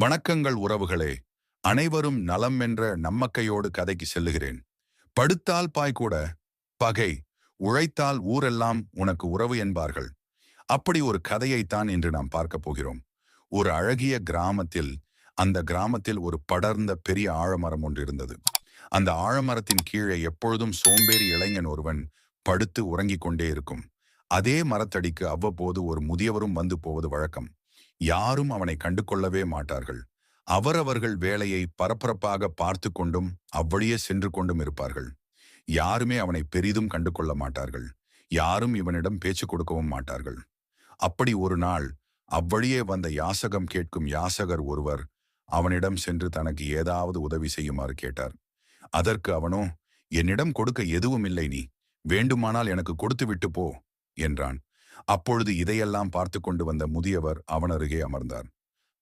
வணக்கங்கள் உறவுகளே. அனைவரும் நலம் என்ற நம்மக்கையோடு கதைக்கு செல்லுகிறேன். படுத்தால் பாய் கூட பகை உழைத்தால் ஊரெல்லாம் உனக்கு உறவு என்பார்கள். அப்படி ஒரு கதையைத்தான் இன்று நாம் பார்க்க போகிறோம். ஒரு அழகிய கிராமத்தில் அந்த கிராமத்தில் ஒரு படர்ந்த பெரிய ஆழமரம் ஒன்று இருந்தது. அந்த ஆழமரத்தின் கீழே எப்பொழுதும் சோம்பேறி இளைஞன் ஒருவன் படுத்து உறங்கிக் கொண்டே இருக்கும். அதே மரத்தடிக்கு அவ்வப்போது ஒரு முதியவரும் வந்து போவது வழக்கம். யாரும் அவனை கண்டு கொள்ளவே மாட்டார்கள். அவரவர்கள் வேலையை பரபரப்பாக பார்த்து கொண்டும் அவ்வழியே சென்று கொண்டும் இருப்பார்கள். யாருமே அவனை பெரிதும் கண்டு கொள்ள மாட்டார்கள். யாரும் இவனிடம் பேச்சு கொடுக்கவும் மாட்டார்கள். அப்படி ஒரு நாள் அவ்வழியே வந்த யாசகம் கேட்கும் யாசகர் ஒருவர் அவனிடம் சென்று தனக்கு ஏதாவது உதவி செய்யுமாறு கேட்டார். அதற்கு அவனோ என்னிடம் கொடுக்க எதுவும் இல்லை நீ. வேண்டுமானால் எனக்கு கொடுத்து விட்டு போ என்றான். அப்பொழுது இதையெல்லாம் பார்த்து கொண்டு வந்த முதியவர் அவன் அருகே அமர்ந்தார்.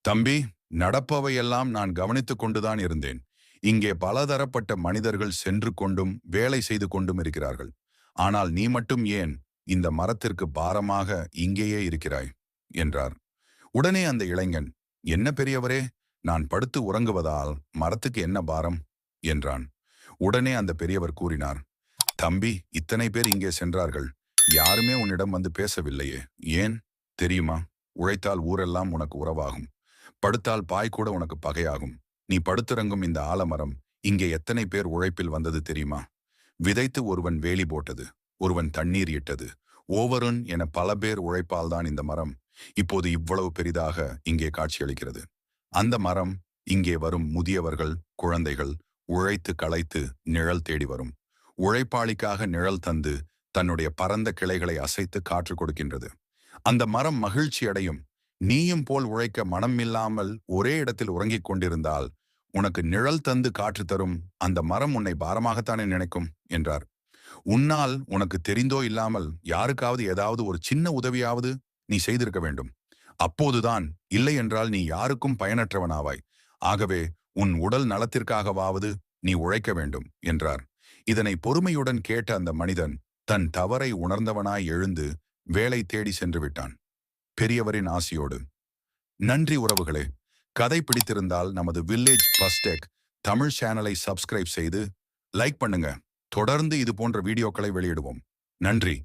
தம்பி நடப்பவையெல்லாம் நான் கவனித்துக் கொண்டுதான் இருந்தேன். இங்கே பலதரப்பட்ட மனிதர்கள் சென்று கொண்டும் வேலை செய்து கொண்டும் இருக்கிறார்கள். ஆனால் நீ மட்டும் ஏன் இந்த மரத்திற்கு பாரமாக இங்கேயே இருக்கிறாய்? என்றார். உடனே அந்த இளைஞன் என்ன பெரியவரே நான் படுத்து உறங்குவதால் மரத்துக்கு என்ன பாரம்? என்றான். உடனே அந்த பெரியவர் கூறினார் தம்பி இத்தனை பேர் இங்கே சென்றார்கள். யாருமே உன்னிடம் வந்து பேசவில்லையே. ஏன்? தெரியுமா? உழைத்தால் ஊரெல்லாம் உனக்கு உறவாகும். படுத்தால் பாய் கூட உனக்கு பகையாகும். நீ படுத்திறங்கும் இந்த ஆலமரம் இங்கே எத்தனை பேர் உழைப்பில் வந்தது தெரியுமா? விதைத்து ஒருவன் வேலி போட்டது ஒருவன் தண்ணீர் இட்டது. ஓவருன் என பல பேர் உழைப்பால் தான் இந்த மரம் இப்போது இவ்வளவு பெரிதாக இங்கே காட்சியளிக்கிறது. அந்த மரம் இங்கே வரும் முதியவர்கள் குழந்தைகள் உழைத்து களைத்து நிழல் தேடி வரும். உழைப்பாளிக்காக நிழல் தந்து தன்னுடைய பரந்த கிளைகளை அசைத்து காற்று கொடுக்கின்றது. அந்த மரம் மகிழ்ச்சி அடையும். நீயும் போல் உழைக்க மனம் இல்லாமல் ஒரே இடத்தில் உறங்கிக் கொண்டிருந்தால் உனக்கு நிழல் தந்து காற்று தரும். அந்த மரம் உன்னை பாரமாகத்தானே நினைக்கும்? என்றார். உன்னால் உனக்கு தெரிந்தோ இல்லாமல் யாருக்காவது ஏதாவது ஒரு சின்ன உதவியாவது நீ செய்திருக்க வேண்டும். அப்போதுதான் இல்லை என்றால் நீ யாருக்கும் பயனற்றவனாவாய். ஆகவே உன் உடல் நலத்திற்காகவாவது நீ உழைக்க வேண்டும் என்றார். இதனை பொறுமையுடன் கேட்ட அந்த மனிதன் தன் தவறை உணர்ந்தவனாய் எழுந்து வேலை தேடி சென்று விட்டான். பெரியவரின் ஆசியோடு நன்றி உறவுகளே கதை பிடித்திருந்தால் நமது வில்லேஜ் பஸ்டெக் தமிழ் சேனலை சப்ஸ்கிரைப் செய்து லைக் பண்ணுங்க. தொடர்ந்து இது போன்ற வீடியோக்களை வெளியிடுவோம். நன்றி.